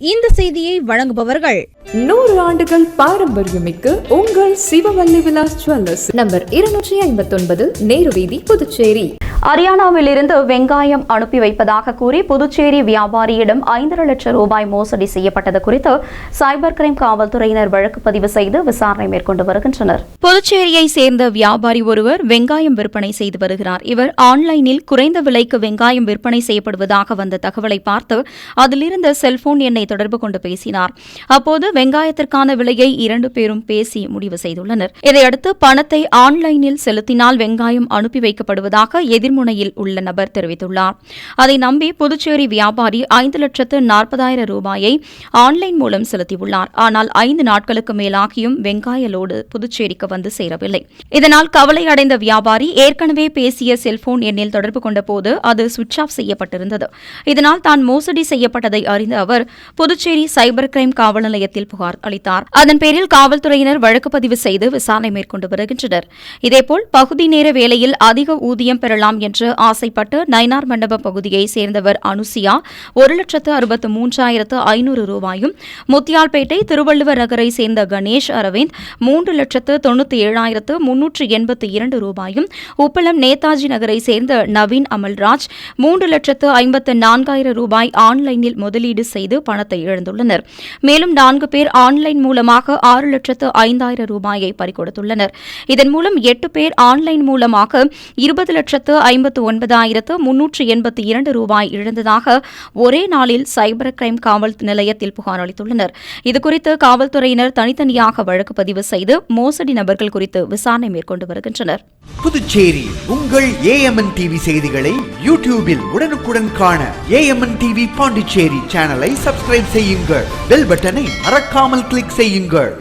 இந்த செய்தியை வழங்குபவர்கள் நூறு ஆண்டுகள் பாரம்பரியமிக்க உங்கள் சிவவல்லி விலாஸ் ஜுவல்லர்ஸ். நம்பர் இருநூற்றி ஐம்பத்தொன்பது நேரு வீதி புதுச்சேரி. ஹரியானாவிலிருந்து வெங்காயம் அனுப்பி வைப்பதாக கூறி புதுச்சேரி வியாபாரியிடம் ஐந்தரை லட்சம் ரூபாய் மோசடி செய்யப்பட்டது குறித்து சைபர் கிரைம் காவல்துறையினர் வழக்கு பதிவு செய்து விசாரணை மேற்கொண்டு வருகின்றனர். புதுச்சேரியை சேர்ந்த வியாபாரி ஒருவர் வெங்காயம் விற்பனை செய்து வருகிறார். இவர் ஆன்லைனில் குறைந்த விலைக்கு வெங்காயம் விற்பனை செய்யப்படுவதாக வந்த தகவலை பார்த்து அதிலிருந்த செல்போன் எண்ணை தொடர்பு கொண்டு பேசினார். அப்போது வெங்காயத்திற்கான விலையை இரண்டு பேரும் பேசி முடிவு செய்துள்ளனர். இதையடுத்து பணத்தை ஆன்லைனில் செலுத்தினால் வெங்காயம் அனுப்பி வைக்கப்படுவதாக எதிர்முனையில் உள்ள நபர் தெரிவித்துள்ளார். அதை நம்பி புதுச்சேரி வியாபாரி ஐந்து லட்சத்து நாற்பதாயிரம் ரூபாயை ஆன்லைன் மூலம் செலுத்தியுள்ளார். ஆனால் ஐந்து நாட்களுக்கு மேலாகியும் வெங்காய லோடு புதுச்சேரிக்கு வந்து சேரவில்லை. இதனால் கவலை அடைந்த வியாபாரி ஏற்கனவே பேசிய செல்போன் எண்ணில் தொடர்பு கொண்டபோது அது சுவிட்ச் ஆஃப் செய்யப்பட்டிருந்தது. இதனால் தான் மோசடி செய்யப்பட்டதை அறிந்த அவர் புதுச்சேரி சைபர் கிரைம் காவல் நிலையத்தில் புகார் அளித்தார். அதன் பேரில் காவல்துறையினர் வழக்கு பதிவு செய்து விசாரணை மேற்கொண்டு வருகின்றனர். இதேபோல் பகுதி நேர வேலையில் அதிக ஊதியம் பெறலாம் என்று ஆசைப்பட்டு நயினார் மண்டப பகுதியை சேர்ந்தவர் அனுசியா ஒரு லட்சத்து அறுபத்து மூன்றாயிரத்து ஐநூறு ரூபாயும் முத்தியால்பேட்டை திருவள்ளுவர் நகரை சேர்ந்த கணேஷ் அரவிந்த் மூன்று லட்சத்து தொண்ணூற்றி ஏழாயிரத்து முன்னூற்று எண்பத்தி இரண்டு ரூபாயும் உப்பளம் நேதாஜி நகரை சேர்ந்த நவீன் அமல்ராஜ் மூன்று லட்சத்து ஐம்பத்து நான்காயிரம் ரூபாய் ஆன்லைனில் முதலீடு செய்து பணத்தை இழந்துள்ளனர். மேலும் நான்கு பேர் ஆன்லைன் மூலமாக ஆறு லட்சத்து ஐந்தாயிரம் ரூபாயை பறிகொடுத்துள்ளனர். இதன் மூலம் எட்டு பேர் ஆன்லைன் மூலமாக இருபது லட்சத்து ஐம்பத்து ஒன்பதாயிரத்து முன்னூற்று எண்பத்தி இரண்டு ரூபாய் இழந்ததாக ஒரே நாளில் சைபர் கிரைம் காவல் நிலையத்தில் புகார் அளித்துள்ளனர். இதுகுறித்து காவல்துறையினர் தனித்தனியாக வழக்கு பதிவு செய்து மோசடி நபர்கள் குறித்து விசாரணை மேற்கொண்டு வருகின்றனர். புதுச்சேரி உங்கள் ஏஎம்என் டிவி செய்திகளை யூடியூபில் உடனுக்குடன் காண ஏஎம்என் டிவி பாண்டிச்சேரி சேனலை சப்ஸ்கிரைப் செய்யுங்கள். பெல் பட்டனை மறக்காமல் கிளிக் செய்யுங்கள்.